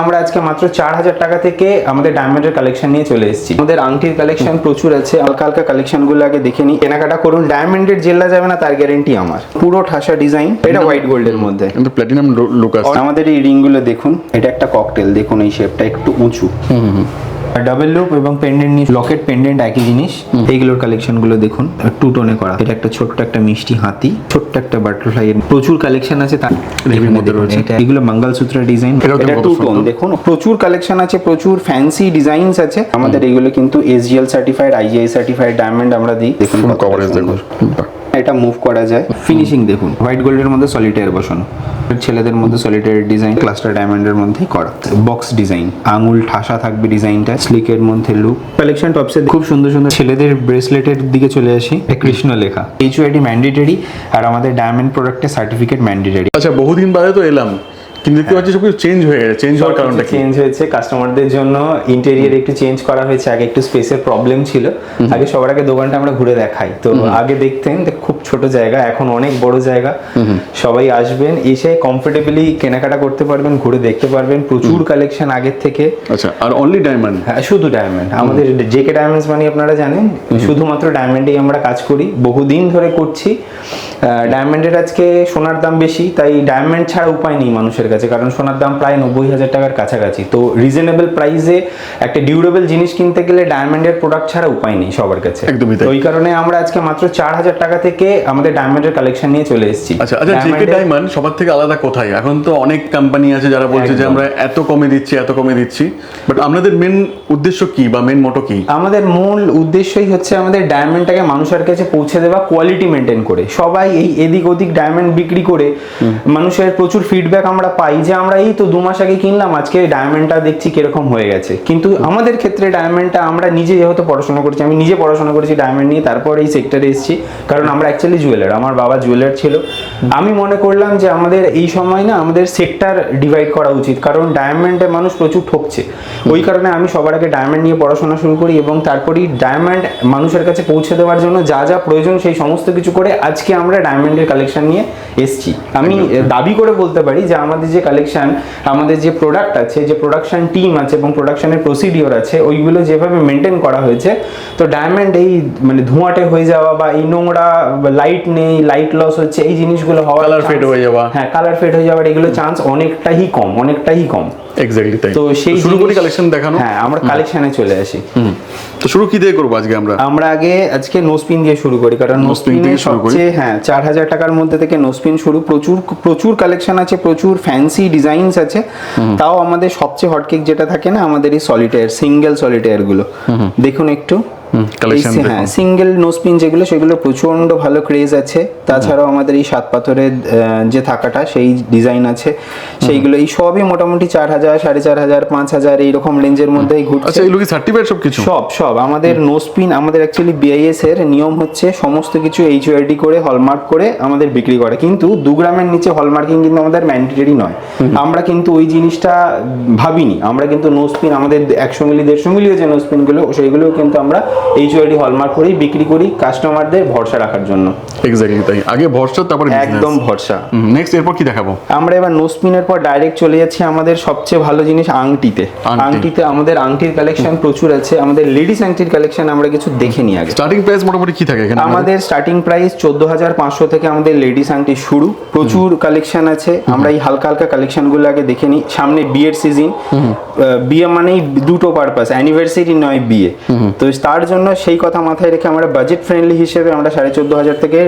আমরা আজকে মাত্র চার হাজার টাকা থেকে আমাদের ডায়মন্ডের কালেকশন নিয়ে চলে এসেছি। আমাদের আংটির কালেকশন প্রচুর আছে। হালকা হালকা কালেকশনগুলো আগে দেখে নিই। কেনাকাটা করুন। ডায়মন্ডের জেলা যাবে না তার গ্যারেন্টি আমার। পুরো ঠাসা ডিজাইন এটা হোয়াইট গোল্ডের মধ্যে। কিন্তু প্ল্যাটিনাম লুক আছে আমাদের এই রিংগুলো দেখুন। এটা একটা ককটেল দেখুন এই শেপটা একটু উঁচু। ডাবল লুপ এবং পেন্ডেন্ট নিয়ে লকেট পেন্ডেন্ট একই জিনিস। এইগুলোর কালেকশনগুলো দেখুন। টু টোনে করা। এটা একটা ছোট্ট একটা মিষ্টি হাতি ছোট্ট একটা বাটারফ্লাই প্রচুর কালেকশন আছে তার। মধ্যে রয়েছে। এগুলো মঙ্গলসূত্র ডিজাইন এটা টু টোন দেখুন। প্রচুর কালেকশন আছে প্রচুর ফ্যান্সি ডিজাইনস আছে। আমাদের এগুলো কিন্তু SGL certified IGI certified diamond আমরা দিই। দেখুন কভারেজ দেখুন। এটা মুভ করা যায়। ফিনিশিং দেখুন। হোয়াইট গোল্ডের মধ্যে সলিটায়ার বসানো। ছেলেদের মধ্যে সলিটারি ডিজাইন ক্লাস্টার ডায়মন্ডের মধ্যে করা। বক্স ডিজাইন আঙুল, ঠাসা থাকবে ডিজাইনটা স্লিকের মধ্যে লুক কালেকশন টপসে খুব সুন্দর সুন্দর ছেলেদের ব্রেসলেটের দিকে চলে আসি কৃষ্ণ লেখা। এইচওআইডি ম্যান্ডেটরি আর আমাদের ডায়মন্ড প্রোডাক্টের সার্টিফিকেট ম্যান্ডেটরি আচ্ছা বহুদিন বাদে তো এলাম। কিন্তু দেখতে পাচ্ছি সব চেঞ্জ হয়ে গেছে চেঞ্জ হওয়ার কারণটা চেঞ্জ হয়েছে কাস্টমারদের জন্য ইন্টেরিয়ার একটু চেঞ্জ করা হয়েছে আগে একটু স্পেসের প্রবলেম ছিল। আগে সবার আগে দোকানটা আমরা ঘুরে দেখাই। তো আগে দেখতেন খুব ছোট জায়গা এখন অনেক বড় জায়গা। সবাই আসবেন এসে কমফোর্টেবলি কেনাকাটা করতে পারবেন ঘুরে দেখতে পারবেন। প্রচুর কালেকশন আগের থেকে। আচ্ছা আর অনলি ডায়মন্ড হ্যাঁ, শুধু ডায়মন্ড আমাদের জেকে ডায়মন্ডস মানে আপনারা জানেন? শুধুমাত্র ডায়মন্ডেই আমরা কাজ করি। বহুদিন ধরে করছি। ডায়মন্ডের আজকে সোনার দাম বেশি তাই ডায়মন্ড ছাড়া উপায় নেই মানুষের কাছে কারণ সোনার দাম প্রায় নব্বই হাজার টাকার কাছাকাছি। তো রিজনেবল প্রাইসে একটা ডিউরেবল জিনিস কিনতে গেলে ডায়মন্ডের প্রোডাক্ট ছাড়া উপায় নেই সবার কাছে। একদমই তাই। ওই কারণে আমরা আজকে মাত্র চার হাজার টাকা থেকে আমাদের ডায়মন্ডের কালেকশন নিয়ে চলে এসেছি। আচ্ছা আচ্ছা জেকে ডায়মন্ড সবার থেকে আলাদা কোথায়? এখন তো অনেক কোম্পানি আছে যারা বলছে যে আমরা এত কমে দিচ্ছি এত কমে দিচ্ছি। বাট আপনাদের মেন উদ্দেশ্য কি বা মেন মোটো কি? আমাদের মূল উদ্দেশ্যই হচ্ছে আমাদের ডায়মন্ডটাকে মানুষের কাছে পৌঁছে দেওয়া কোয়ালিটি মেনটেন করে। সবাই এই এদিক ওদিক ডায়মন্ড বিক্রি করে মানুষের প্রচুর ফিডব্যাক আমরা পাই যে আমরা এই তো দু মাস আগে কিনলাম আজকে ডায়মন্ডটা দেখছি কীরকম হয়ে গেছে। কিন্তু আমাদের ক্ষেত্রে ডায়মন্ডটা আমরা নিজে যেহেতু পড়াশোনা করছি আমি নিজে পড়াশোনা করেছি ডায়মন্ড নিয়ে তারপর এই সেক্টরে এসেছি। কারণ আমরা অ্যাকচুয়ালি জুয়েলার আমার বাবা জুয়েলার ছিল। আমি মনে করলাম যে আমাদের এই সময় না আমাদের সেক্টর ডিভাইড করা উচিত। কারণ ডায়মন্ডে মানুষ প্রচুর ঠকছে। ওই কারণে আমি সবার আগে ডায়মন্ড নিয়ে পড়াশোনা শুরু করি এবং তারপরেই ডায়মন্ড মানুষের কাছে পৌঁছে দেওয়ার জন্য যা যা প্রয়োজন সেই সমস্ত কিছু করে আজকে আমরা ডায়মন্ডের কালেকশন নিয়ে এসছি। আমি দাবি করে বলতে পারি যে আমাদের যে কালেকশন আমাদের যে প্রোডাক্ট আছে যে প্রোডাকশন টিম আছে এবং প্রোডাকশনের প্রসিডিওর আছে ওইগুলো যেভাবে মেনটেন করা হয়েছে তো ডায়মন্ড এই মানে ধোঁয়াটে হয়ে যাওয়া বা এই নোংরা লাইট নেই লাইট লস হচ্ছে এই জিনিসগুলো হওয়ার Colour chance- fade হয়ে যাওয়া। হ্যাঁ কালার ফেড হয়ে যাওয়ার এগুলো চান্স অনেকটাই কম অনেকটাই কম। এক্স্যাক্টলি তাই। তো সেই শুরু করি কালেকশন দেখানো? হ্যাঁ আমরা কালেকশনে চলে আসি। তো শুরু কি দিয়ে করব আজকে আমরা? আমরা আগে আজকে নোসপিন দিয়ে শুরু করি কারণ নোসপিন দিয়ে শুরু করি। হ্যাঁ চার হাজার টাকার মধ্যে থেকে নোসপিন শুরু। প্রচুর প্রচুর কালেকশন আছে প্রচুর ফ্যান্সি ডিজাইনস আছে। তাও আমাদের সবচেয়ে হটকেক যেটা থাকে না আমাদের এই সলিটেয়ার সিঙ্গেল সলিটেয়ারগুলো। দেখুন একটু। হ্যাঁ সিঙ্গেল নোসপিন যেগুলো সেগুলো প্রচণ্ড ভালো ক্রেজ আছে। তাছাড়াও আমাদের এই সাত পাথরের যে থাকাটা সেই ডিজাইন আছে। সেইগুলো এই সবই মোটামুটি চার হাজার সাড়ে চার হাজার পাঁচ হাজার এইরকম রেঞ্জের মধ্যেই ঘুরছে। আচ্ছা এগুলো কি সার্টিফাইড সব কিছু? সব সব। আমাদের নোসপিন আমাদের অ্যাকচুয়ালি বিআইএস এর নিয়ম হচ্ছে সমস্ত কিছু এইচওআরডি করে হলমার্ক করে আমাদের বিক্রি করে। কিন্তু দু গ্রামের নিচে হলমার্কিং কিন্তু আমাদের ম্যান্ডেটরি নয়। আমরা কিন্তু ওই জিনিসটা ভাবিনি। আমরা কিন্তু নোসপিন আমাদের একশো মিলি দেড়শো মিলিও যে নোসপিনগুলো সেইগুলোও কিন্তু আমরা এইচওআরডি হলমার্ক করেই বিক্রি করি কাস্টমারদের ভরসা রাখার জন্য। এক্স্যাক্টলি তাই। আগে ভরসা তারপরে একদম ভরসা। নেক্সট এরপর কি দেখাবো? আমরা এবার নোসপিনের পর ডাইরেক্ট চলে যাচ্ছি আমাদের সবচেয়ে ভালো জিনিস আংটিতে। আংটিতে আমাদের আংটির কালেকশন প্রচুর আছে। আমাদের লেডিস আংটির কালেকশন আমরা কিছু দেখে নিই আগে। স্টার্টিং প্রাইস মোটামুটি কি থাকে এখানে? আমাদের স্টার্টিং প্রাইস চোদ্দ হাজার পাঁচশো থেকে আমাদের লেডিস আংটি শুরু। প্রচুর কালেকশন আছে। আমরা এই হালকা হালকা কালেকশনগুলো আগে দেখে নিই। সামনে বিয়ের সিজন বিয়ে মানেই দুটো পারপাস অ্যানিভার্সারি নয় বিয়ে। তো তার জন্য সেই কথা মাথায় রেখে আমরা বাজেট ফ্রেন্ডলি হিসেবে আমরা সাড়ে চোদ্দ হাজার থেকে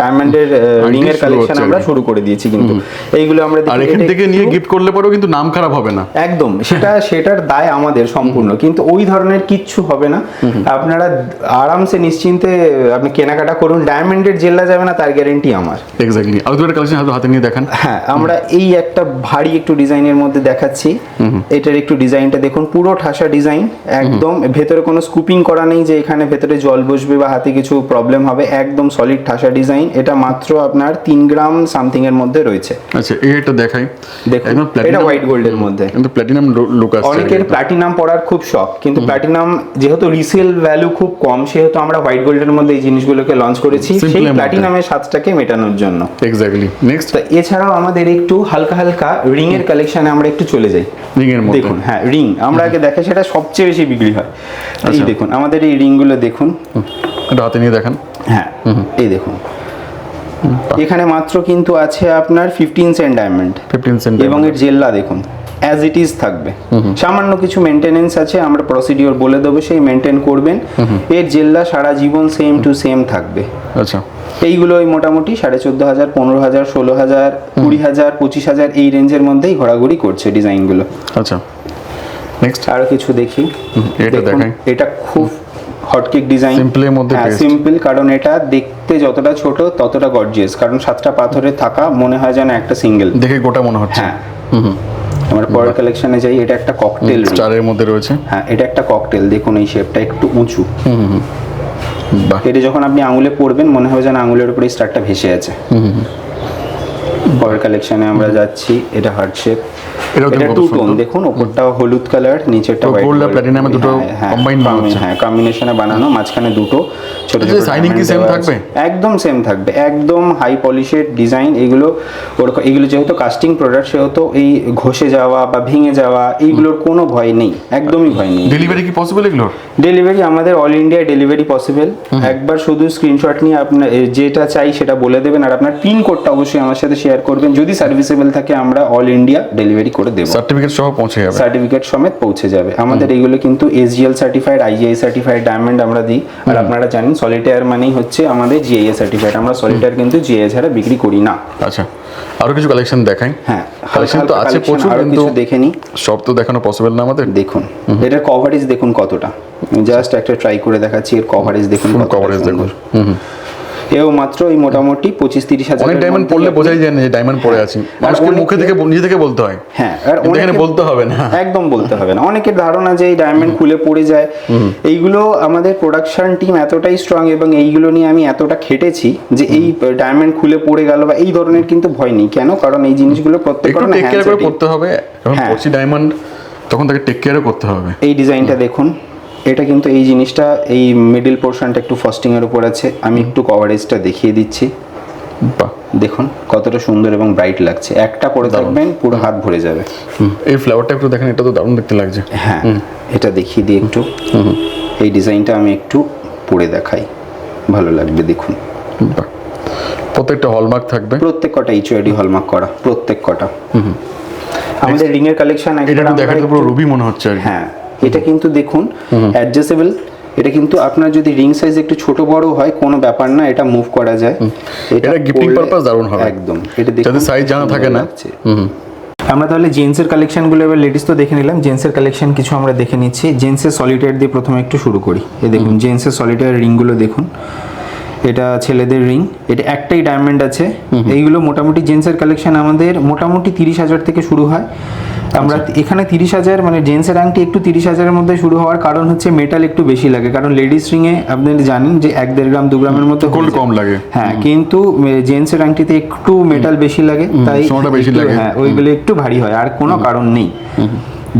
ডায়মন্ডের রিং এর কালেকশন আমরা শুরু করে দিয়েছি কিন্তু। এইগুলো আমরা আর এখান থেকে নিয়ে গিফট করলে পরেও কিন্তু নাম খারাপ হবে না। একদম সেটা সেটার দায় আমাদের সম্পূর্ণ। কিন্তু ওই ধরনের কিচ্ছু হবে না। আপনারা আরামসে নিশ্চিন্তে আপনি কেনাকাটা করুন। ডায়মন্ডের জেল্লা যাবে না তার গ্যারেন্টি আমার। এক্স্যাক্টলি আর দুটো কালেকশন হাতে নিয়ে দেখান। হ্যাঁ আমরা এই একটা ভারী একটু ডিজাইনের মধ্যে দেখাচ্ছি। এটার একটু ডিজাইনটা দেখুন। পুরো ঠাসা ডিজাইন একদম। ভেতরে কোনো স্কুপিং করা নেই যে এখানে ভেতরে জল বসবে বা হাতে কিছু প্রবলেম হবে একদম সলিড ঠাসা ডিজাইন এটা মাত্র আপনার তিন গ্রাম সামথিং এর মধ্যে রয়েছে। আচ্ছা এটা দেখাই। দেখুন এটা প্ল্যাটিনাম হোয়াইট গোল্ডের মধ্যে। কিন্তু প্ল্যাটিনাম লুক অনেকের প্লাটিনাম পড়ার খুব শখ কিন্তু প্লাটিনাম যেহেতু রিসেল ভ্যালু খুব কম সেহেতু আমরা হোয়াইট গোল্ডের মধ্যে এই জিনিসগুলোকে লঞ্চ করেছি সেই এর। প্লাটিনামের স্বাদটাকে মেটানোর জন্য। এক্স্যাক্টলি নেক্সট এছাড়াও আমাদের একটু হালকা হালকা রিং এর কালেকশনে আমরা একটু চলে যাই। রিং এর মধ্যে। দেখুন হ্যাঁ রিং আমরা আগে দেখে সেটা সবচেয়ে বেশি বিক্রি হয়। এই আচ্ছা। দেখুন আমাদের এই রিংগুলো দেখুন। এটা হাতে নিয়ে দেখান। হ্যাঁ এই দেখুন। এখানে মাত্র কিন্তু আছে আপনার fifteen cent diamond fifteen cent এবং এর জেল্লা দেখুন অ্যাজ ইট ইজ থাকবে। সামান্য কিছু মেনটেনেন্স আছে আমরা প্রসিডিওর বলে দেবো সেই মেনটেন করবেন। এর জেল্লা সারা জীবন সেম টু সেম থাকবে। আচ্ছা। এইগুলো ওই মোটামুটি সাড়ে চোদ্দ হাজার পনেরো হাজার ষোলো হাজার কুড়ি হাজার পঁচিশ হাজার এই রেঞ্জের মধ্যেই ঘোরাঘুরি করছে ডিজাইনগুলো আচ্ছা। নেক্সট আরও কিছু দেখি। এটা খুব হটকেক ডিজাইন এর মধ্যে। সিম্পল কারণ এটা দেখতে যতটা ছোট ততটা গর্জিয়াস কারণ সাতটা পাথরে থাকা মনে হয় যেন একটা সিঙ্গেল দেখে গোটা মনে হচ্ছে। হ্যাঁ। হুম আমরা পরের কালেকশনে যাই এটা একটা ককটেল স্টারের মধ্যে রয়েছে। হ্যাঁ এটা একটা ককটেল দেখুন এই শেপটা একটু উঁচু। বাহ। এটা যখন আপনি আঙুলে পড়বেন মনে হবে যেন আঙুলের উপরে স্টারটা ভেসে আছে। পরের কালেকশনে আমরা যাচ্ছি এটা হার্ট শেপ এটা টু টোন দেখুন ওপরটা হলুদ কালার নিচেরটা আর gold। দুটো হ্যাঁ, combine বানানো হ্যাঁ কম্বিনেশনে বানানো মাঝখানে দুটো ছোট আচ্ছা, ছোট shining কি দেওয়া থাকবে? একদম সেম থাকবে একদম হাই পলিশেড ডিজাইন এগুলো ওরকম এগুলো যেহেতু কাস্টিং প্রোডাক্ট সেহেতু এই ঘষে যাওয়া বা ভেঙে যাওয়া এইগুলোর কোনো ভয় নেই একদমই ভয় নেই। ডেলিভারি কি পসিবল এগুলো ডেলিভারি আমাদের অল ইন্ডিয়া ডেলিভারি পসিবল একবার শুধু স্ক্রিনশট নিয়ে আপনার যেটা চাই সেটা বলে দেবেন আর আপনার পিন কোডটা অবশ্যই আমার সাথে শেয়ার করবেন। যদি সার্ভিসেবল থাকে আমরা অল ইন্ডিয়া ডেলিভারি করে দেবো। সার্টিফিকেট সহ পৌঁছে যাবে। সার্টিফিকেট সমেত পৌঁছে যাবে। আমাদের এইগুলো কিন্তু SGL certified IGI certified diamond আমরা দিই। আর আপনারা জানেন সলিটায়ার মানেই হচ্ছে আমাদের জিআইএ সার্টিফাইড আমরা সলিটায়ার কিন্তু জিআইএ ছাড়া বিক্রি করি না। আচ্ছা আরও কিছু কালেকশন দেখাই? হ্যাঁ কালেকশন তো আছে প্রচুর আরও কিন্তু কিছু দেখে নিই। সব তো দেখানো পসিবল না আমাদের? দেখুন এটার কভারেজ দেখুন কতটা। জাস্ট একটা ট্রাই করে দেখাচ্ছি এর কভারেজ দেখুন কভারেজ দেখুন। সুন্দর। এও মাত্র এই মোটামুটি পঁচিশ তিরিশ হাজার অনেক ডায়মন্ড পড়লে বোঝাই যায় না যে ডায়মন্ড পড়ে আছি। মানুষকে মুখে থেকে নিজে থেকে বলতে হয়। হ্যাঁ আর এখানে বলতে হবে না। একদম বলতে হবে না। অনেকের ধারণা যে এই ডায়মন্ড খুলে পড়ে যায়। এইগুলো আমাদের প্রোডাকশন টিম এতটাই স্ট্রং এবং এইগুলো নিয়ে আমি এতটা খেটেছি যে এই ডায়মন্ড খুলে পড়ে গেল বা এই ধরনের কিন্তু ভয় নেই। কেন? কারণ এই জিনিসগুলো প্রত্যেক একটু টেক কেয়ার করে করতে হবে। যখন হ্যাঁ। পড়ছি ডায়মন্ড তখন তাকে টেক কেয়ারও করতে হবে। এই ডিজাইনটা দেখুন। এটা কিন্তু এই জিনিসটা এই মিডিল পোর্শনটা একটু ফস্টিং এর উপর আছে। আমি একটু কভারেজটা দেখিয়ে দিচ্ছি। বাহ। দেখুন কতটা সুন্দর এবং ব্রাইট লাগছে। একটা পরে থাকবেন পুরো হাত ভরে যাবে। এই ফ্লাওয়ারটা একটু দেখেন এটা তো দারুণ দেখতে লাগছে। হ্যাঁ এটা দেখিয়ে দিই একটু। এই ডিজাইনটা আমি একটু পরে দেখাই। ভালো লাগবে দেখুন। প্রত্যেকটা হলমার্ক থাকবে। প্রত্যেক কটা এইচওআইডি হলমার্ক করা প্রত্যেক কটা। আমাদের রিং এর কালেকশন এটা একটু দেখাতে পুরো রুবি মনে হচ্ছে আর হ্যাঁ। এটা কিন্তু দেখুন অ্যাডজাস্টেবল এটা কিন্তু আপনার যদি রিং সাইজ একটু ছোট বড় হয় কোনো ব্যাপার না এটা মুভ করা যায়। এটা গিফটিং পারপাস দারুণ হবে। একদম। এটা দেখুন যদি সাইজ জানা থাকে না। হুম আমরা তাহলে জেন্টসের কালেকশনগুলো এবার লেডিস তো দেখে নিলাম। জেন্টসের কালেকশন কিছু আমরা দেখে নিচ্ছি। জেন্টসের সলিটার দিয়ে প্রথমে একটু শুরু করি। এ দেখুন জেন্টসের সলিটার রিংগুলো দেখুন। এটা ছেলেদের রিং এটা একটাই ডায়মন্ড আছে। এইগুলো মোটামুটি জেন্টসের কালেকশন আমাদের মোটামুটি তিরিশ হাজার থেকে শুরু হয়। আমরা এখানে তিরিশ হাজার মানে জেন্টসের আংটি একটু তিরিশ হাজারের মধ্যে শুরু হওয়ার কারণ হচ্ছে মেটাল একটু বেশি লাগে। কারণ লেডিস রিংয়ে আপনি জানেন যে এক দেড় গ্রাম দু গ্রামের মধ্যে গোল্ড কম লাগে। হ্যাঁ কিন্তু জেন্টসের আংটিতে একটু মেটাল বেশি লাগে তাই বেশি লাগে। হ্যাঁ ওইগুলো একটু ভারী হয় আর কোনো কারণ নেই।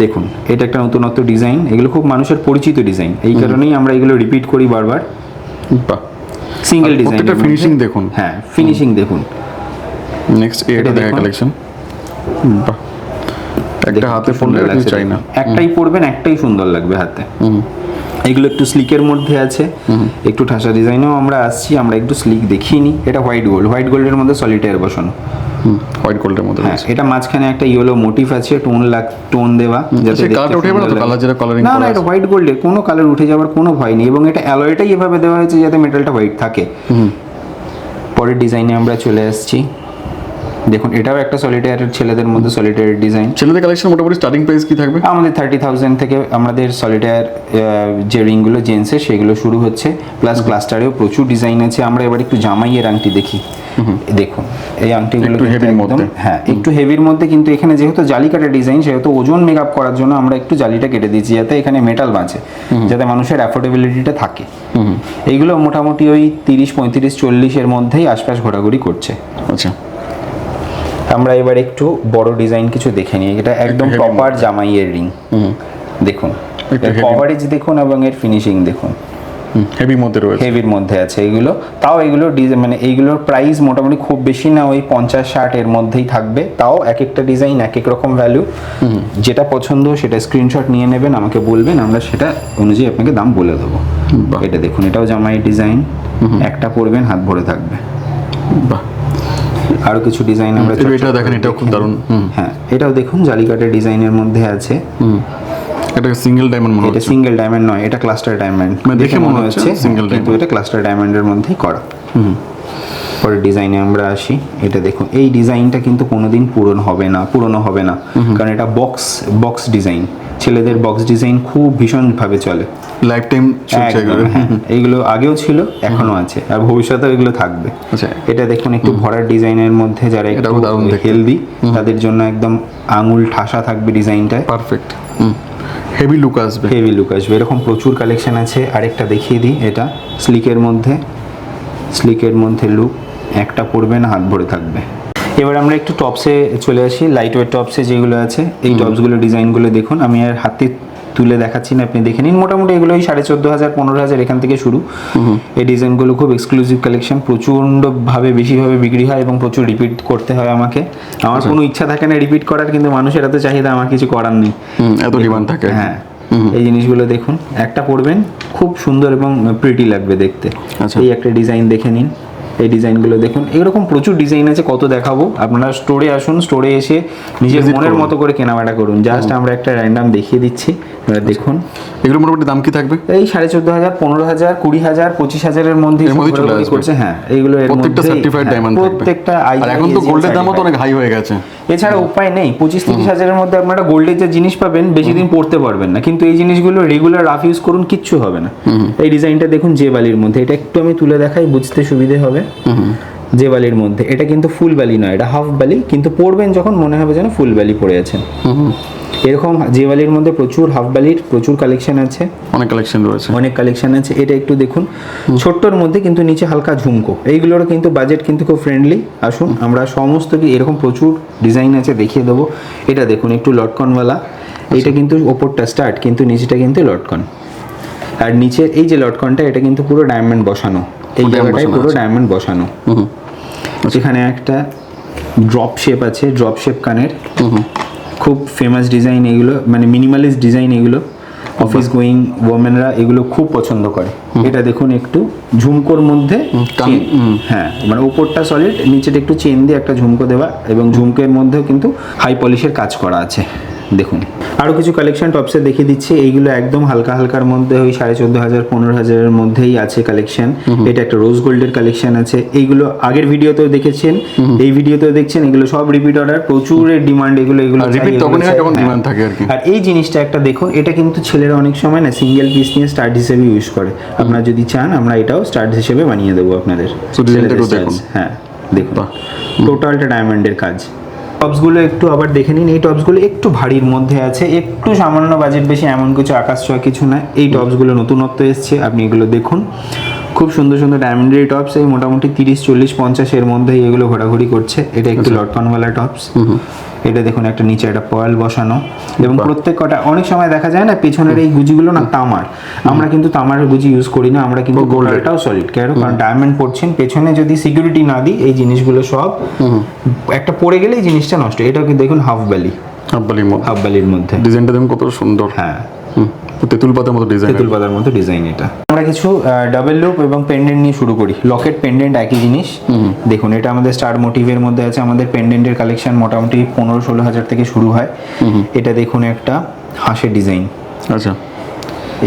দেখুন এটা একটা নতুনত্ব ডিজাইন এগুলো খুব মানুষের পরিচিত ডিজাইন এই কারণেই আমরা এগুলো রিপিট করি বারবার। বাহ। সিঙ্গেল ডিজাইন প্রত্যেকটা ফিনিশিং দেখুন। হ্যাঁ ফিনিশিং দেখুন। নেক্সট এটা দেখা কালেকশন বাহ। একটা হাতে পড়লে কিছু চাই না। একটাই পরবেন একটাই সুন্দর লাগবে হাতে। এগুলো একটু স্লিকের মধ্যে আছে। একটু ঠাসা ডিজাইনেও আমরা আসছি আমরা একটু স্লিক দেখিনি এটা হোয়াইট গোল্ড হোয়াইট গোল্ডের মধ্যে সলিটায়ার বসানো। হোয়াইট গোল্ডের মধ্যে হ্যাঁ এটা মাঝখানে একটা ইয়েলো মোটিভ আছে টোন লাগ টোন দেওয়া যাতে কালারটা উঠে যাবে না তো? কালার যেটা কালারিং না না এটা হোয়াইট গোল্ডের কোনো কালার উঠে যাওয়ার কোনো ভয় নেই এবং এটা অ্যালয়টাই এভাবে দেওয়া হয়েছে যাতে মেটালটা হোয়াইট থাকে। পরের ডিজাইনে আমরা চলে আসছি। দেখুন এটাও একটা সলিটায়ারের ছেলেদের মধ্যে সলিটায়ার ডিজাইন ছেলেদের কালেকশন মোটামুটি স্টার্টিং প্রাইস কি থাকবে? আমাদের থার্টি থাউজেন্ড থেকে আমাদের সলিটায়ার যে রিংগুলো জেন্সের সেগুলো শুরু হচ্ছে। প্লাস ক্লাস্টারেও প্রচুর ডিজাইন আছে। আমরা এবার একটু জামাইয়ের আংটি দেখি। দেখুন এই আংটিগুলো একদম মধ্যে। হ্যাঁ একটু হেভির মধ্যে কিন্তু এখানে যেহেতু জালি কাটা ডিজাইন সেহেতু ওজন মেকআপ করার জন্য আমরা একটু জালিটা কেটে দিয়েছি যাতে এখানে মেটাল বাঁচে যাতে মানুষের অ্যাফোর্ডেবিলিটিটা থাকে। এইগুলো মোটামুটি ওই তিরিশ পঁয়ত্রিশ চল্লিশের মধ্যেই আশপাশ ঘোরাঘুরি করছে। আচ্ছা। আমরা এবার একটু বড় ডিজাইন কিছু দেখে নিই। এটা একদম প্রপার জামাইয়ের রিং দেখুন কভারেজ দেখুন এবং এর ফিনিশিং দেখুন। হেভি মধ্যে রয়েছে। হেভির মধ্যে আছে এগুলো। তাও এগুলো ডিজাইন মানে এইগুলোর প্রাইস মোটামুটি খুব বেশি না ওই পঞ্চাশ ষাট এর মধ্যেই থাকবে। তাও এক একটা ডিজাইন এক এক রকম ভ্যালু যেটা পছন্দ সেটা স্ক্রিনশট নিয়ে নেবেন আমাকে বলবেন আমরা সেটা অনুযায়ী আপনাকে দাম বলে দেবো। বাহ। এটা দেখুন এটাও জামাই ডিজাইন একটা পরবেন হাত ভরে থাকবে। বাহ। আরও কিছু ডিজাইন আমরা এটা- ছোট এটা দেখেন, এটাও খুব দারুণ দারুণ। হুম। হ্যাঁ এটাও দেখুন জালিকাটের ডিজাইনের মধ্যে আছে। এটা সিঙ্গেল ডায়মন্ড মনে এটা সিঙ্গেল ডায়মন্ড নয় এটা ক্লাস্টার ডায়মন্ড মানে দেখে মনে হচ্ছে সিঙ্গেল কিন্তু এটা ক্লাস্টার ডায়মন্ডের মধ্যেই করা। পরে ডিজাইনে আমরা আসি। এটা দেখুন এই ডিজাইনটা কিন্তু কোনোদিন পূরণ হবে না পুরনো হবে না। কারণ এটা বক্স বক্স ডিজাইন ছেলেদের বক্স ডিজাইন খুব ভীষণভাবে চলে। Life time. এইগুলো আগেও ছিল এখনও আছে আর ভবিষ্যতেও এগুলো থাকবে। আচ্ছা। এটা দেখুন একটু ভরার ডিজাইনের মধ্যে যারা একটু। হেলদি তাদের জন্য একদম আঙুল ঠাসা থাকবে ডিজাইনটায় পারফেক্ট হেভি লুক আসবে। হেভি লুক আসবে। এরকম প্রচুর কালেকশন আছে। আরেকটা দেখিয়ে দিই এটা স্লিকের মধ্যে। স্লিকের মধ্যে লুক একটা পরবেন হাত ভরে থাকবে। এবার আমরা একটু টপসে চলে আসি লাইট ওয়েট টপসে যেগুলো আছে এই টপসগুলো ডিজাইনগুলো দেখুন আমি আর হাতে তুলে দেখাচ্ছি না আপনি দেখে নিন। মোটামুটি এগুলো ওই সাড়ে চোদ্দ হাজার পনেরো হাজার এখান থেকে শুরু। এই ডিজাইনগুলো খুব এক্সক্লুসিভ কালেকশন প্রচণ্ডভাবে বেশিভাবে বিক্রি হয় এবং প্রচুর রিপিট করতে হয় আমাকে। আমার কোনো ইচ্ছা থাকে না রিপিট করার কিন্তু মানুষের এত চাহিদা আমার কিছু করার নেই। এত ডিমান্ড থাকে। হ্যাঁ এই জিনিসগুলো দেখুন একটা পরবেন খুব সুন্দর এবং প্রিটি লাগবে দেখতে। আচ্ছা। এই একটা ডিজাইন দেখে নিন। এই ডিজাইনগুলো দেখুন। এরকম প্রচুর ডিজাইন আছে কত দেখাবো। আপনারা স্টোরে আসুন স্টোরে এসে নিজের মনের মতো করে কেনাকাটা করুন। জাস্ট আমরা একটা র্যান্ডাম দেখিয়ে দিচ্ছি। দেখুন। এগুলো মোটামুটি দাম কি থাকবে? এই সাড়ে চোদ্দ হাজার পনেরো হাজার কুড়ি হাজার পঁচিশ হাজারের মধ্যে। করছে হ্যাঁ এইগুলো প্রত্যেকটা সার্টিফাইড হ্যাঁ, ডায়মন্ড প্রত্যেকটা এখন তো গোল্ডের দামও তো অনেক হাই হয়ে গেছে। এছাড়া উপায় নেই। পঁচিশ তিরিশ হাজারের মধ্যে আপনারা গোল্ডের যে জিনিস পাবেন বেশি দিন পড়তে পারবেন না। কিন্তু এই জিনিসগুলো রেগুলার রাফ ইউজ করুন কিচ্ছু হবে না। এই ডিজাইনটা দেখুন যে বালির মধ্যে। এটা একটু আমি তুলে দেখাই বুঝতে সুবিধে হবে। যে বালির মধ্যে। এটা কিন্তু ফুল বালি নয় এটা হাফ বালি কিন্তু পড়বেন যখন মনে হবে যেন ফুল বালি পড়ে আছেন এরকম যে বালির মধ্যে প্রচুর হাফ বালির প্রচুর কালেকশন আছে। অনেক কালেকশন রয়েছে। অনেক কালেকশন আছে এটা একটু দেখুন। ছোট্টর মধ্যে কিন্তু নিচে হালকা ঝুমকো। এইগুলোর কিন্তু বাজেট কিন্তু খুব ফ্রেন্ডলি আসুন আমরা সমস্ত কি এরকম প্রচুর ডিজাইন আছে দেখিয়ে দেবো। এটা দেখুন একটু লটকনওয়ালা। এটা কিন্তু ওপরটা স্টার্ট কিন্তু নিচেটা কিন্তু লটকন। আর নিচের এই যে লটকনটা এটা কিন্তু পুরো ডায়মন্ড বসানো। এই জায়গাটায় পুরো ডায়মন্ড বসানো। এখানে একটা ড্রপ শেপ আছে ড্রপ শেপ কানের। খুব ফেমাস ডিজাইন এগুলো মানে মিনিমালিস্ট ডিজাইন এগুলো। অফিস গোয়িং ওমেনরা এগুলো খুব পছন্দ করে। এটা দেখুন একটু ঝুমকোর মধ্যে হ্যাঁ মানে উপরটা সলিড নিচেটা একটু চেন দিয়ে একটা ঝুমকো দেওয়া এবং ঝুমকের মধ্যেও কিন্তু হাই পলিশের কাজ করা আছে। দেখুন। আরও কিছু কালেকশন টপসে দেখিয়ে দিচ্ছি। এইগুলো একদম হালকা হালকার মধ্যে ওই সাড়ে চোদ্দ হাজার পনেরো হাজারের মধ্যেই আছে কালেকশন এটা একটা রোজ গোল্ডের কালেকশন আছে। এইগুলো আগের ভিডিওতেও দেখেছেন। এই ভিডিওতেও দেখছেন এগুলো সব রিপিট অর্ডার প্রচুরের ডিমান্ড এগুলো এগুলো আর হয় থাকে আর কি। আর এই জিনিসটা একটা দেখুন এটা কিন্তু ছেলেরা অনেক সময় না সিঙ্গেল পিস নিয়ে স্টার্ট হিসেবে ইউজ করে। আপনারা যদি চান আমরা এটাও স্টার্ট হিসেবে বানিয়ে দেবো আপনাদের। হ্যাঁ দেখুন। টোটালটা ডায়মন্ডের কাজ। টপসগুলো একটু আবার দেখে নিন। এই টপসগুলো একটু ভারীর মধ্যে আছে একটু সামান্য বাজেট বেশি এমন কিছু আকাশ ছোঁয়া কিছু না। এই টপসগুলো নতুনত্ব এসছে আপনি এগুলো দেখুন। খুব সুন্দর সুন্দর ডায়মন্ডারি টপস এই মোটামুটি তিরিশ চল্লিশ পঞ্চাশের মধ্যেই এগুলো ঘোরাঘুরি করছে। এটা একটু লটকনওয়ালা টপস এটা দেখুন একটা নিচে একটা পয়েল বসানো। এবং প্রত্যেক কটা অনেক সময় দেখা যায় না পেছনের এই গুজিগুলো না তামার। আমরা কিন্তু তামার গুজি ইউজ করি না আমরা কিন্তু গোল্ডটাও সলিড কেন? কারণ ডায়মন্ড পড়ছেন পেছনে যদি সিকিউরিটি না দিই এই জিনিসগুলো সব একটা পড়ে গেলে এই জিনিসটা নষ্ট। এটাও কিন্তু দেখুন হাফ ভ্যালি আব্বালির মধ্যে। হাফ ব্যালির মধ্যে। ডিজাইনটা দেখুন কত সুন্দর। হ্যাঁ। তেঁতুল পাতার মতো ডিজাইন তেঁতুল পাতার মতো ডিজাইন এটা। আমরা কিছু ডাবল লুপ এবং পেন্ডেন্ট নিয়ে শুরু করি। লকেট পেন্ডেন্ট একই জিনিস। দেখুন এটা আমাদের স্টার মোটিভের মধ্যে আছে। আমাদের পেন্ডেন্টের কালেকশন মোটামুটি পনেরো ষোলো হাজার থেকে শুরু হয়। এটা দেখুন একটা হাঁসের ডিজাইন আচ্ছা।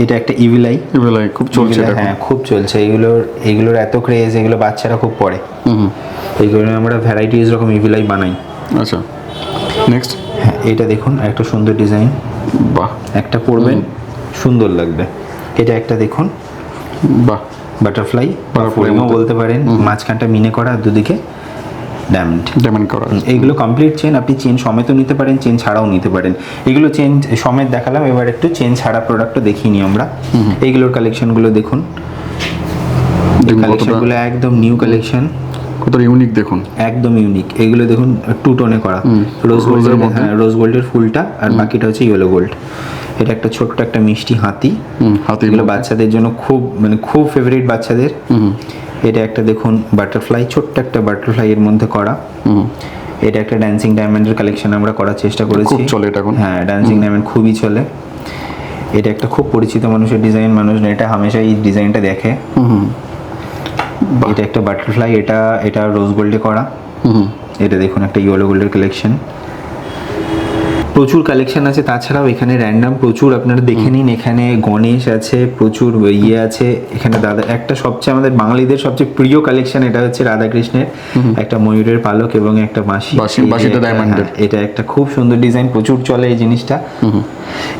এটা একটা ইভিলাই এগুলো খুব চলছে হ্যাঁ খুব চলছে। এগুলোর এগুলোর এত ক্রেজ এগুলো বাচ্চারা খুব পড়ে। হুম হুম। এইগুলো আমরা ভ্যারাইটিস রকম ইভিলাই বানাই। আচ্ছা। নেক্সট হ্যাঁ এটা দেখুন একটা সুন্দর ডিজাইন বাহ। একটা পরবেন সুন্দর লাগবে। এটা একটা দেখুন। বাহ। বাটারফ্লাই বাটারফ্লাইও বলতে পারেন। মাঝখানটা মিনে করা দুদিকে ডায়মন্ড ডায়মন্ড করা। এইগুলো কমপ্লিট চেন আপনি চেন সমেতও নিতে পারেন চেন ছাড়াও নিতে পারেন। এগুলো চেন সমেত দেখালাম এবার একটু চেন ছাড়া প্রোডাক্টও দেখিয়ে নিই আমরা। এইগুলোর কালেকশনগুলো দেখুন। দেখুন কালেকশনগুলো একদম নিউ কালেকশন কতটা ইউনিক দেখুন। একদম ইউনিক এগুলো দেখুন টু টোনে করা। রোজ গোল্ডের রোজ গোল্ডের ফুলটা আর বাকিটা হচ্ছে ইয়েলো গোল্ড এটা একটা ছোট্ট একটা মিষ্টি হাতি। হাতে এগুলো বাচ্চাদের জন্য খুব মানে খুব ফেভারিট বাচ্চাদের। এটা একটা দেখুন বাটারফ্লাই ছোট্ট একটা বাটারফ্লাই এর মধ্যে করা। হুম। এটা একটা ড্যান্সিং ডায়মন্ডের কালেকশন আমরা করার চেষ্টা করেছি। খুব চলে এটা এখন। হ্যাঁ ড্যান্সিং ডায়মন্ড খুবই চলে। এটা একটা খুব পরিচিত মানুষের ডিজাইন মানুষ এটা হামেশা এই ডিজাইনটা দেখে। এটা একটা বাটারফ্লাই এটা এটা রোজ গোল্ডে করা। হুম এটা দেখুন একটা ইয়েলো গোল্ডের কালেকশন প্রচুর কালেকশন আছে তাছাড়াও এখানে র্যান্ডাম প্রচুর আপনারা দেখে নিন এখানে গণেশ আছে প্রচুর ইয়ে আছে এখানে দাদা একটা সবচেয়ে আমাদের বাঙালিদের সবচেয়ে প্রিয় কালেকশন এটা হচ্ছে রাধাকৃষ্ণের একটা ময়ূরের পালক এবং একটা diamond-এর। হ্যাঁ, এটা একটা খুব সুন্দর ডিজাইন প্রচুর চলে এই জিনিসটা।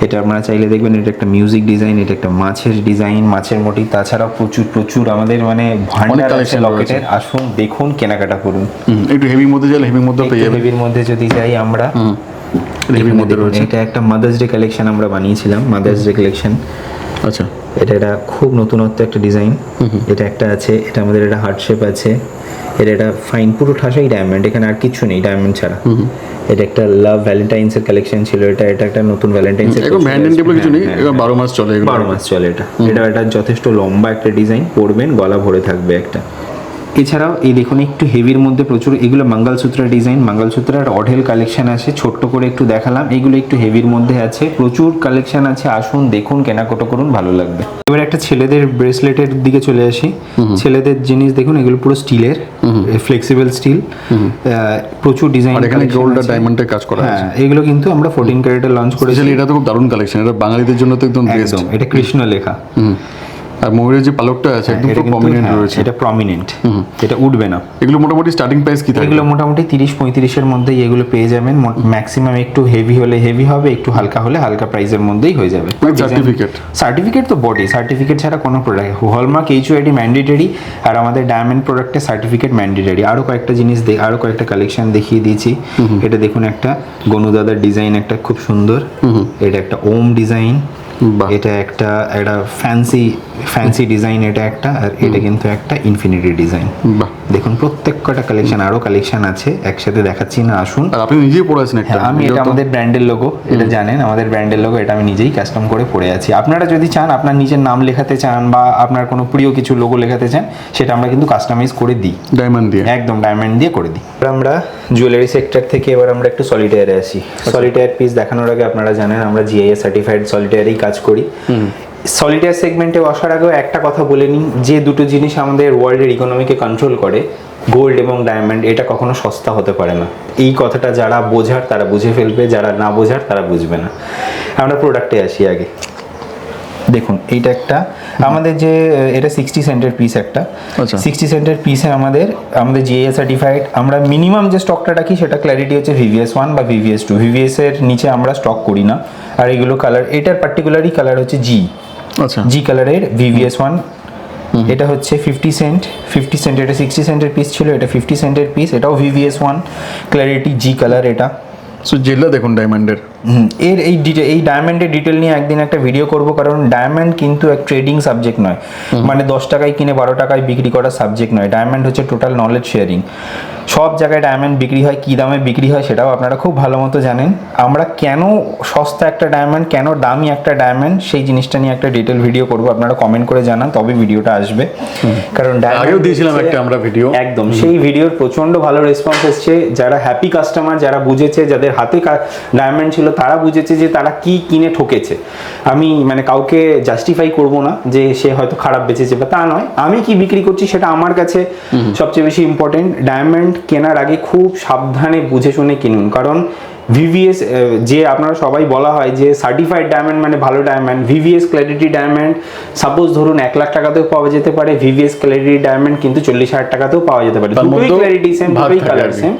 এটা আপনারা চাইলে দেখবেন এটা একটা মিউজিক ডিজাইন এটা একটা মাছের ডিজাইন মাছের মোটিভ তাছাড়াও প্রচুর প্রচুর আমাদের মানে ভান্ডার আছে লকেটের আসুন দেখুন কেনাকাটা করুন। একটু হেভির মধ্যে গেলে হেভির মধ্যে পেয়ে হেভির মধ্যে যদি যাই আমরা। মধ্যে রয়েছে। এটা একটা মাদার্স ডে কালেকশন আমরা বানিয়েছিলাম মাদার্স ডে কালেকশন আচ্ছা। এটা এটা খুব নতুনত্ব একটা ডিজাইন এটা একটা আছে এটা আমাদের একটা হার্ট শেপ আছে। এটা একটা ফাইন পুরো ঠাসাই ডায়মন্ড এখানে আর কিছু নেই ডায়মন্ড ছাড়া। এটা একটা লাভ ভ্যালেন্টাইন্স এর কালেকশন ছিল এটা এটা একটা নতুন ভ্যালেন্টাইন্স এর কিছু নেই বারো মাস চলে এগুলো। হ্যাঁ, বারো মাস চলে এটা। এটা একটা যথেষ্ট লম্বা একটা ডিজাইন পরবেন গলা ভরে থাকবে একটা। এছাড়াও এই দেখুন একটু হেভির মধ্যে প্রচুর এগুলো মঙ্গলসূত্রের ডিজাইন মঙ্গলসূত্রের অঢেল কালেকশন আছে ছোট্ট করে একটু দেখালাম এগুলো একটু হেভির মধ্যে আছে প্রচুর কালেকশন আছে আসুন দেখুন কেনাকাটা করুন ভালো লাগবে। এবার একটা ছেলেদের ব্রেসলেটের দিকে চলে আসি। ছেলেদের জিনিস দেখুন এগুলো পুরো স্টিলের ফ্লেক্সিবল স্টিল প্রচুর ডিজাইন এখানে গোল্ড আর ডায়মন্ডের কাজ করা আছে। হ্যাঁ এগুলো কিন্তু আমরা ফোরটিন ক্যারেটে লঞ্চ করেছি। এটা তো খুব দারুণ কালেকশন এটা বাঙালিদের জন্য তো একদম বেস্ট একদম এটা কৃষ্ণ লেখা। আর ময়ূরের যে পালকটা আছে একদম খুব কিন্তু প্রমিনেন্ট হ্যাঁ, রয়েছে। এটা প্রমিনেন্ট এটা উঠবে না। এগুলো মোটামুটি স্টার্টিং প্রাইস কি থাকে এগুলো মোটামুটি তিরিশ পঁয়ত্রিশের মধ্যেই এগুলো পেয়ে যাবেন। ম্যাক্সিমাম একটু হেভি হলে হেভি হবে একটু হালকা হলে হালকা প্রাইসের মধ্যেই হয়ে যাবে। সার্টিফিকেট সার্টিফিকেট তো বডি সার্টিফিকেট ছাড়া কোনো product hallmark H ID mandatory আর আমাদের ডায়মন্ড প্রোডাক্টের সার্টিফিকেট ম্যান্ডেটরি আরও কয়েকটা জিনিস দে আরও কয়েকটা কালেকশন দেখিয়ে দিয়েছি। এটা দেখুন একটা গনুদাদার ডিজাইন একটা খুব সুন্দর। এটা একটা ওম ডিজাইন। এটা একটা একটা ফ্যান্সি ফ্যান্সি ডিজাইন এটা একটা আর এটা কিন্তু একটা ইনফিনিটি ডিজাইন বাহ। দেখুন প্রত্যেক কটা কালেকশন আরও কালেকশন আছে একসাথে দেখাচ্ছি না আসুন। আর আপনি নিজেই পড়ে আছেন একটা হ্যাঁ, আমি এটা আমাদের ব্র্যান্ডের লোগো এটা জানেন আমাদের ব্র্যান্ডের লোগো এটা আমি নিজেই কাস্টম করে পড়ে আছি। আপনারা যদি চান আপনার নিজের নাম লেখাতে চান বা আপনার কোনো প্রিয় কিছু লোগো লেখাতে চান সেটা আমরা কিন্তু কাস্টমাইজ করে দিই। ডায়মন্ড দিয়ে। একদম ডায়মন্ড দিয়ে করে দিই। এবার আমরা জুয়েলারি সেক্টর থেকে এবার আমরা একটু সলিটায়ারে আসি। সলিটায়ার পিস দেখানোর আগে আপনারা জানেন আমরা জিআইএস সার্টিফাইড সলিটায়ারেই কাজ করি। সলিটায়ার সেগমেন্টে আসার আগেও একটা কথা বলে নিই যে দুটো জিনিস আমাদের ওয়ার্ল্ডের ইকোনমিকে কন্ট্রোল করে গোল্ড এবং ডায়মন্ড এটা কখনো সস্তা হতে পারে না। এই কথাটা যারা বোঝার তারা বুঝে ফেলবে যারা না বোঝার তারা বুঝবে না। আমরা প্রোডাক্টে আসি আগে। দেখুন এইটা একটা আমাদের যে এটা সিক্সটি সেন্টের পিস একটা। সিক্সটি সেন্টের পিসে আমাদের আমাদের জিএ সার্টিফাইড আমরা মিনিমাম যে স্টকটা রাখি সেটা ক্ল্যারিটি হচ্ছে ভিভিএস ওয়ান বা ভিভিএস টু ভিভিএস এর নিচে আমরা স্টক করি না আর এগুলো কালার এটার পার্টিকুলারই কালার হচ্ছে জি আচ্ছা। জি কালারের ভিভিএস ওয়ান এটা হচ্ছে ফিফটি সেন্ট ফিফটি সেন্ট এটা সিক্সটি সেন্টের পিস ছিল এটা ফিফটি সেন্টের পিস এটাও VVS one clarity G colour এটা। সো জেলা দেখুন ডায়মন্ডের এর এই ডিটে এই ডায়মন্ডের ডিটেল নিয়ে একদিন একটা ভিডিও করব কারণ ডায়মন্ড কিন্তু এক ট্রেডিং সাবজেক্ট নয়। মানে দশ টাকায় কিনে বারো টাকায় বিক্রি করা সাবজেক্ট নয়। ডায়মন্ড হচ্ছে টোটাল নলেজ শেয়ারিং সব জায়গায় ডায়মন্ড বিক্রি হয় কী দামে বিক্রি হয় সেটাও আপনারা খুব ভালো মতো জানেন। আমরা কেন সস্তা একটা ডায়মন্ড কেন দামি একটা ডায়মন্ড সেই জিনিসটা নিয়ে একটা ডিটেল ভিডিও করব। আপনারা কমেন্ট করে জানান তবে ভিডিওটা আসবে। কারণ আগেও দিয়েছিলাম একটা আমরা ভিডিও একদম সেই ভিডিওর প্রচণ্ড ভালো রেসপন্স এসছে। যারা হ্যাপি কাস্টমার যারা বুঝেছে যাদের হাতে ডায়মন্ড ছিল তারা বুঝেছে যে তারা কি কিনে ঠকেছে। আমি মানে কাউকে জাস্টিফাই করব না যে সে হয়তো খারাপ বেঁচেছে বা তা নয়। আমি কি বিক্রি করছি সেটা আমার কাছে সবচেয়ে বেশি ইম্পর্টেন্ট ডায়মন্ড কেনার আগে খুব সাবধানে বুঝে শুনে কিনুন। কারণ ভিভিএস যে আপনারা সবাই বলা হয় যে সার্টিফাইড ডায়মন্ড মানে ভালো diamond VVS clarity diamond suppose ধরুন এক লাখ টাকাতেও পাওয়া যেতে পারে ভিভিএস ক্ল্যারিটি ডায়মন্ড কিন্তু চল্লিশ হাজার টাকাতেও পাওয়া যেতে পারে। দুটোই ক্ল্যারিটি সেম দুটোই কালার সেম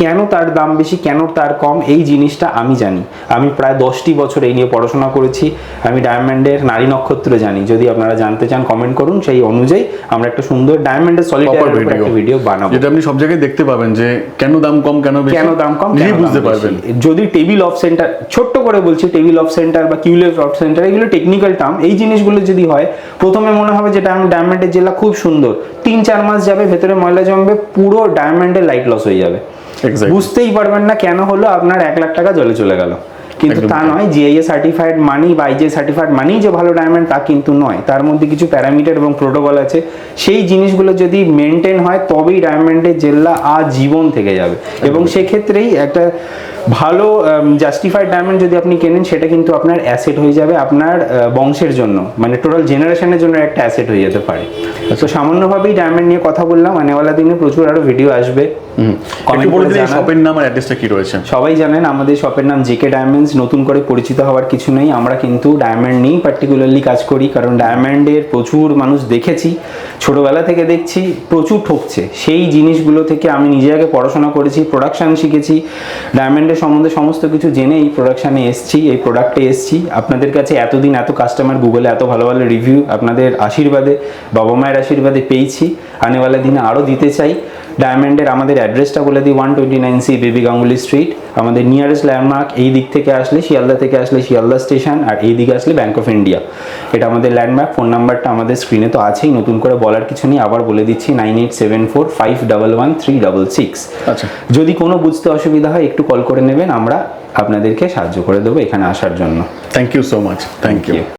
কেন তার দাম বেশি কেন তার কম এই জিনিসটা আমি জানি। আমি প্রায় দশটি বছর এই নিয়ে পড়াশোনা করেছি। আমি ডায়মন্ডের নারী নক্ষত্র জানি। যদি আপনারা জানতে চান কমেন্ট করুন। সেই অনুযায়ী আমরা একটা সুন্দর ডায়মন্ডের প্রপার ভিডিও বানাবো। যেটা আপনি সব জায়গায় দেখতে পাবেন যে কেন দাম কম কেন কেন দাম কম বুঝতে পারবেন। যদি টেবিল অফ সেন্টার ছোট্ট করে বলছি টেবিল অফ সেন্টার বা কিউলেস অফ সেন্টার এগুলো টেকনিক্যাল টার্ম এই জিনিসগুলো যদি হয় প্রথমে মনে হবে যেটা ডায়মন্ড ডায়মন্ডের জেলা খুব সুন্দর। তিন চার মাস যাবে ভেতরে ময়লা জমবে পুরো ডায়মন্ডের লাইট লস হয়ে যাবে। বুঝতেই পারবেন না কেন হলো আপনার এক লাখ টাকা জলে চলে গেল। কিন্তু তা। নয় জিআইএ সার্টিফাইড মানি বা আইজিএ সার্টিফাইড মানি যে ভালো ডায়মন্ড তা কিন্তু নয়। তার মধ্যে কিছু প্যারামিটার এবং প্রোটোকল আছে। সেই জিনিসগুলো যদি মেনটেন হয় তবেই ডায়মন্ডের জেল্লা আজীবন থেকে যাবে। এবং সেক্ষেত্রেই একটা ভালো জাস্টিফাইড ডায়মন্ড যদি আপনি কেনেন সেটা কিন্তু আপনার অ্যাসেট হয়ে যাবে আপনার বংশের জন্য। মানে টোটাল জেনারেশনের জন্য একটা অ্যাসেট হয়ে যেতে পারে। তো সামান্যভাবেই ডায়মন্ড নিয়ে কথা বললাম। আনেওয়ালা দিনে প্রচুর আরও ভিডিও আসবে। শপের নাম আর অ্যাড্রেসটা কি রয়েছে? সবাই জানেন আমাদের শপের নাম জেকে ডায়মন্ডস নতুন করে পরিচিত হওয়ার কিছু নেই। আমরা কিন্তু ডায়মন্ড নিয়েই পার্টিকুলারলি কাজ করি, কারণ ডায়মন্ডের প্রচুর মানুষ দেখেছি, ছোটোবেলা থেকে দেখছি, প্রচুর ঠকছে। সেই জিনিসগুলো থেকে আমি নিজে আগে পড়াশোনা করেছি প্রোডাকশান শিখেছি। ডায়মন্ডের সম্বন্ধে সমস্ত কিছু জেনে এই প্রোডাকশানে এসছি, এই প্রোডাক্টে এসছি। আপনাদের কাছে এতদিন, এত কাস্টমার গুগলে এত ভালো ভালো রিভিউ আপনাদের আশীর্বাদে, বাবা মায়ের আশীর্বাদে পেয়েছি। আনেওয়ালা দিনে আরও দিতে চাই। ডায়মন্ডের আমাদের অ্যাড্রেসটা বলে দিই one twenty nine C Baby Ganguly street. আমাদের নিয়ারেস্ট ল্যান্ডমার্ক এই দিক থেকে আসলে শিয়ালদা থেকে আসলে শিয়ালদা স্টেশন আর এই দিকে আসলে ব্যাঙ্ক অফ ইন্ডিয়া এটা আমাদের ল্যান্ডমার্ক ফোন নাম্বারটা আমাদের স্ক্রিনে তো আছেই। নতুন করে বলার কিছু নেই আবার বলে দিচ্ছি nine eight seven four five double one three double six আচ্ছা। যদি কোনো বুঝতে অসুবিধা হয় একটু কল করে নেবেন আমরা আপনাদেরকে সাহায্য করে দেবো এখানে আসার জন্য। Thank you so much thank you